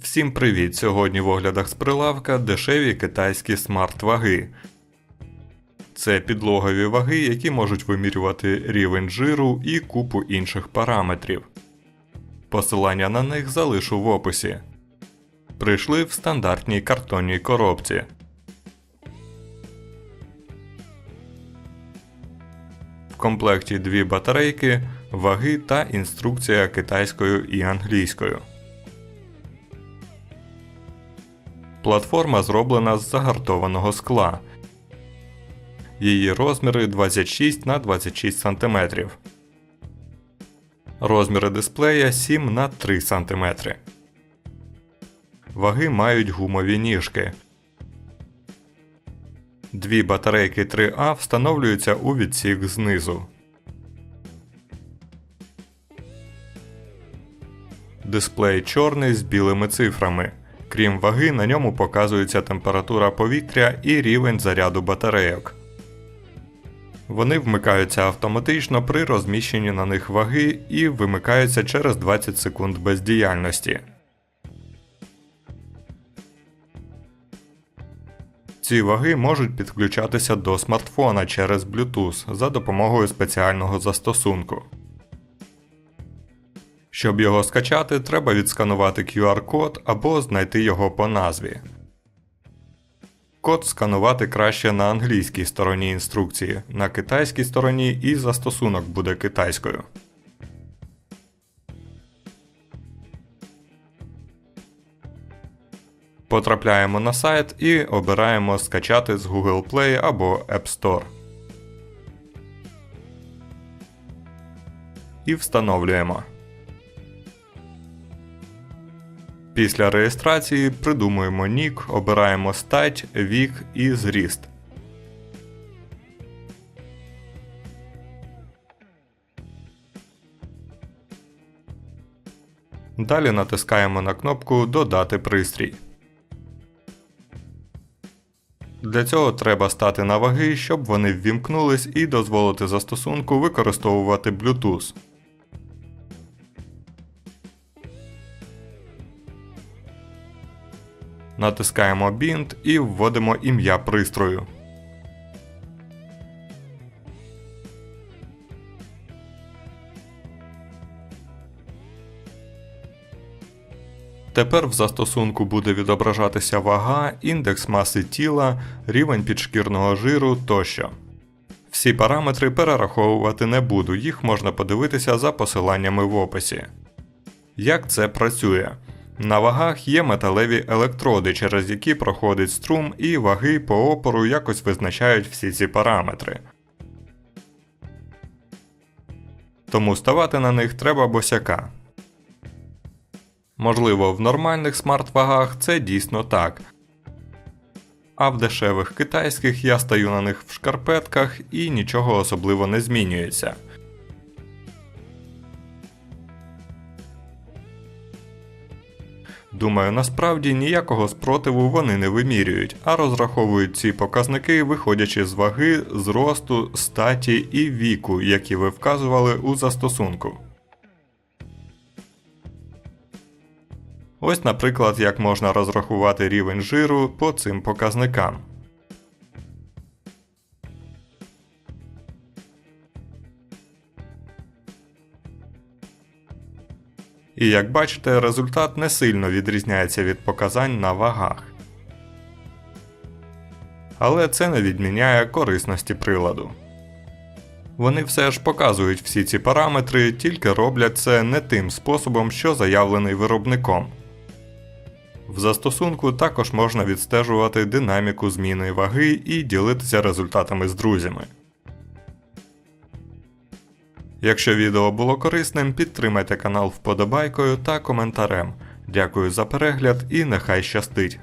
Всім привіт! Сьогодні в оглядах з прилавка дешеві китайські смарт-ваги. Це підлогові ваги, які можуть вимірювати рівень жиру і купу інших параметрів. Посилання на них залишу в описі. Прийшли в стандартній картонній коробці. В комплекті дві батарейки, ваги та інструкція китайською і англійською. Платформа зроблена з загартованого скла. Її розміри 26 на 26 см. Розміри дисплея 7 на 3 см. Ваги мають гумові ніжки. Дві батарейки 3А встановлюються у відсік знизу. Дисплей чорний з білими цифрами. Крім ваги, на ньому показується температура повітря і рівень заряду батарейок. Вони вмикаються автоматично при розміщенні на них ваги і вимикаються через 20 секунд бездіяльності. Ці ваги можуть підключатися до смартфона через Bluetooth за допомогою спеціального застосунку. Щоб його скачати, треба відсканувати QR-код або знайти його по назві. Код сканувати краще на англійській стороні інструкції, на китайській стороні і застосунок буде китайською. Потрапляємо на сайт і обираємо скачати з Google Play або App Store. І встановлюємо. Після реєстрації придумуємо нік, обираємо стать, вік і зріст. Далі натискаємо на кнопку Додати пристрій. Для цього треба стати на ваги, щоб вони ввімкнулись і дозволити застосунку використовувати Bluetooth. Натискаємо Bind і вводимо ім'я пристрою. Тепер в застосунку буде відображатися вага, індекс маси тіла, рівень підшкірного жиру тощо. Всі параметри перераховувати не буду, їх можна подивитися за посиланнями в описі. Як це працює? На вагах є металеві електроди, через які проходить струм, і ваги по опору якось визначають всі ці параметри. Тому ставати на них треба босяка. Можливо, в нормальних смарт-вагах це дійсно так. А в дешевих китайських я стаю на них в шкарпетках і нічого особливо не змінюється. Думаю, насправді ніякого спротиву вони не вимірюють, а розраховують ці показники, виходячи з ваги, зросту, статі і віку, які ви вказували у застосунку. Ось, наприклад, як можна розрахувати рівень жиру по цим показникам. І як бачите, результат не сильно відрізняється від показань на вагах. Але це не відміняє корисності приладу. Вони все ж показують всі ці параметри, тільки роблять це не тим способом, що заявлений виробником. В застосунку також можна відстежувати динаміку зміни ваги і ділитися результатами з друзями. Якщо відео було корисним, підтримайте канал вподобайкою та коментарем. Дякую за перегляд і нехай щастить!